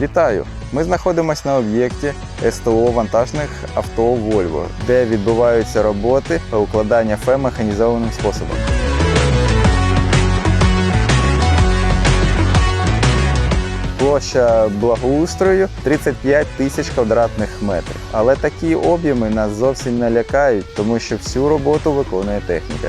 Вітаю! Ми знаходимося на об'єкті СТО вантажних авто Volvo, де відбуваються роботи та укладання ФЕ механізованим способом. Площа благоустрою 35 тисяч квадратних метрів. Але такі об'єми нас зовсім не лякають, тому що всю роботу виконує техніка.